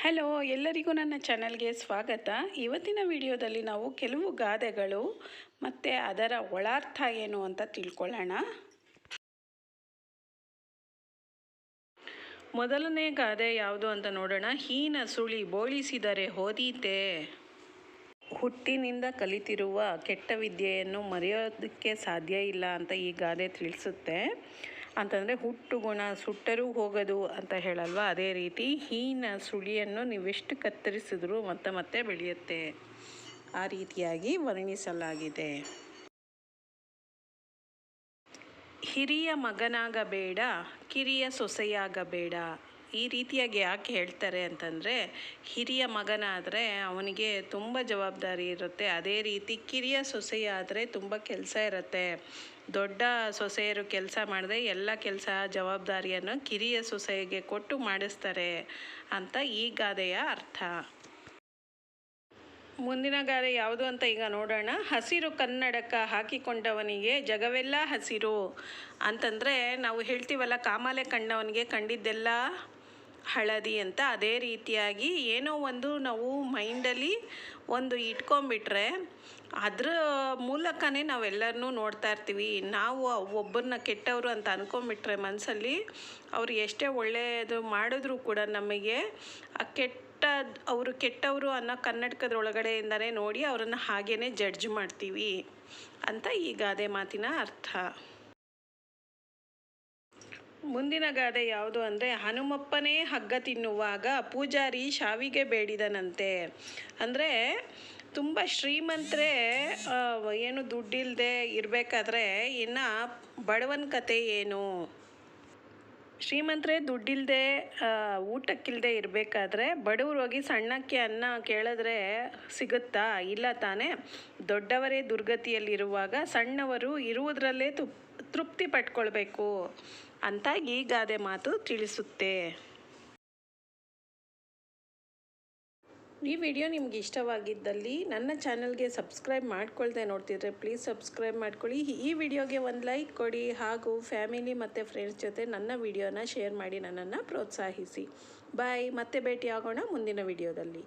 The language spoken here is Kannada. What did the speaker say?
ಹಲೋ, ಎಲ್ಲರಿಗೂ ನನ್ನ ಚಾನಲ್ಗೆ ಸ್ವಾಗತ. ಇವತ್ತಿನ ವಿಡಿಯೋದಲ್ಲಿ ನಾವು ಕೆಲವು ಗಾದೆಗಳು ಮತ್ತು ಅದರ ಒಳಾರ್ಥ ಏನು ಅಂತ ತಿಳ್ಕೊಳ್ಳೋಣ. ಮೊದಲನೇ ಗಾದೆ ಯಾವುದು ಅಂತ ನೋಡೋಣ. ಹೀನ ಸುಳಿ ಬೋಳಿಸಿದರೆ ಹೋದೀತೆ. ಹುಟ್ಟಿನಿಂದ ಕಲಿತಿರುವ ಕೆಟ್ಟ ವಿದ್ಯೆಯನ್ನು ಮರೆಯೋದಕ್ಕೆ ಸಾಧ್ಯ ಇಲ್ಲ ಅಂತ ಈ ಗಾದೆ ತಿಳಿಸುತ್ತೆ. ಅಂತಂದರೆ ಹುಟ್ಟು ಗುಣ, ಸುಟ್ಟರೂ ಹೋಗೋದು ಅಂತ ಹೇಳಲ್ವ? ಅದೇ ರೀತಿ ಹೀನ ಸುಳಿಯನ್ನು ನೀವೆಷ್ಟು ಕತ್ತರಿಸಿದ್ರೂ ಮತ್ತೆ ಮತ್ತೆ ಬೆಳೆಯುತ್ತೆ. ಆ ರೀತಿಯಾಗಿ ವರ್ಣಿಸಲಾಗಿದೆ. ಹಿರಿಯ ಮಗನಾಗಬೇಡ, ಕಿರಿಯ ಸೊಸೆಯಾಗಬೇಡ. ಈ ರೀತಿಯಾಗಿ ಯಾಕೆ ಹೇಳ್ತಾರೆ ಅಂತಂದರೆ, ಹಿರಿಯ ಮಗನಾದರೆ ಅವನಿಗೆ ತುಂಬ ಜವಾಬ್ದಾರಿ ಇರುತ್ತೆ. ಅದೇ ರೀತಿ ಕಿರಿಯ ಸೊಸೆಯಾದರೆ ತುಂಬ ಕೆಲಸ ಇರುತ್ತೆ. ದೊಡ್ಡ ಸೊಸೆಯರು ಕೆಲಸ ಮಾಡದೆ ಎಲ್ಲ ಕೆಲಸ ಜವಾಬ್ದಾರಿಯನ್ನು ಕಿರಿಯ ಸೊಸೆಗೆ ಕೊಟ್ಟು ಮಾಡಿಸ್ತಾರೆ ಅಂತ ಈ ಗಾದೆಯ ಅರ್ಥ. ಮುಂದಿನ ಗಾದೆ ಯಾವುದು ಅಂತ ಈಗ ನೋಡೋಣ. ಹಸಿರು ಕನ್ನಡಕ ಹಾಕಿಕೊಂಡವನಿಗೆ ಜಗವೆಲ್ಲ ಹಸಿರು ಅಂತಂದರೆ ನಾವು ಹೇಳ್ತೀವಲ್ಲ, ಕಾಮಾಲೆ ಕಂಡವನಿಗೆ ಕಂಡಿದ್ದೆಲ್ಲ ಹಳದಿ ಅಂತ ಅದೇ ರೀತಿಯಾಗಿ ಏನೋ ಒಂದು ನಾವು ಮೈಂಡಲ್ಲಿ ಒಂದು ಇಟ್ಕೊಂಡ್ಬಿಟ್ರೆ ಅದರ ಮೂಲಕನೇ ನಾವೆಲ್ಲರನ್ನೂ ನೋಡ್ತಾ ಇರ್ತೀವಿ. ನಾವು ಒಬ್ಬರನ್ನ ಕೆಟ್ಟವರು ಅಂತ ಅಂದ್ಕೊಂಬಿಟ್ರೆ ಮನಸ್ಸಲ್ಲಿ ಅವ್ರು ಎಷ್ಟೇ ಒಳ್ಳೆಯದು ಮಾಡಿದ್ರೂ ಕೂಡ ನಮಗೆ ಆ ಕೆಟ್ಟ ಅವರು ಕೆಟ್ಟವರು ಅನ್ನೋ ಕನ್ನಡಕದೊಳಗಡೆಯಿಂದನೇ ನೋಡಿ ಅವರನ್ನು ಹಾಗೇ ಜಡ್ಜ್ ಮಾಡ್ತೀವಿ ಅಂತ ಈ ಗಾದೆ ಮಾತಿನ ಅರ್ಥ. ಮುಂದಿನ ಗಾದೆ ಯಾವುದು ಅಂದರೆ ಹನುಮಪ್ಪನೇ ಹಗ್ಗ ತಿನ್ನುವಾಗ ಪೂಜಾರಿ ಶಾವಿಗೆ ಬೇಡಿದನಂತೆ. ಅಂದರೆ ತುಂಬ ಶ್ರೀಮಂತರೇ ಏನು ದುಡ್ಡಿಲ್ಲದೆ ಇರಬೇಕಾದ್ರೆ ಇನ್ನು ಬಡವನ ಕತೆ ಏನು? ಶ್ರೀಮಂತರೇ ದುಡ್ಡಿಲ್ಲದೆ ಊಟಕ್ಕಿಲ್ಲದೆ ಇರಬೇಕಾದ್ರೆ ಬಡವರು ಹೋಗಿ ಸಣ್ಣಕ್ಕೆ ಅನ್ನ ಕೇಳಿದ್ರೆ ಸಿಗುತ್ತಾ? ಇಲ್ಲ ತಾನೇ. ದೊಡ್ಡವರೇ ದುರ್ಗತಿಯಲ್ಲಿರುವಾಗ ಸಣ್ಣವರು ಇರುವುದರಲ್ಲೇ ತೃಪ್ತಿ ಪಟ್ಕೊಳ್ಬೇಕು. ಅಂತ ಈ ಗಾದೆ ಮಾತು ತಿಳಿಸುತ್ತೆ. ಈ ವಿಡಿಯೋ ನಿಮ್ಗೆ ಇಷ್ಟವಾಗಿದ್ದಲ್ಲಿ ನನ್ನ ಚಾನಲ್ಗೆ ಸಬ್ಸ್ಕ್ರೈಬ್ ಮಾಡ್ಕೊಳ್ದೆ ನೋಡ್ತಿದ್ರೆ ಪ್ಲೀಸ್ ಸಬ್ಸ್ಕ್ರೈಬ್ ಮಾಡ್ಕೊಳ್ಳಿ. ಈ ವಿಡಿಯೋಗೆ ಒಂದು ಲೈಕ್ ಕೊಡಿ ಹಾಗೂ ಫ್ಯಾಮಿಲಿ ಮತ್ತು ಫ್ರೆಂಡ್ಸ್ ಜೊತೆ ನನ್ನ ವಿಡಿಯೋನ ಶೇರ್ ಮಾಡಿ ನನ್ನನ್ನು ಪ್ರೋತ್ಸಾಹಿಸಿ. ಬಾಯ್ ಮತ್ತೆ ಭೇಟಿ ಆಗೋಣ ಮುಂದಿನ ವಿಡಿಯೋದಲ್ಲಿ.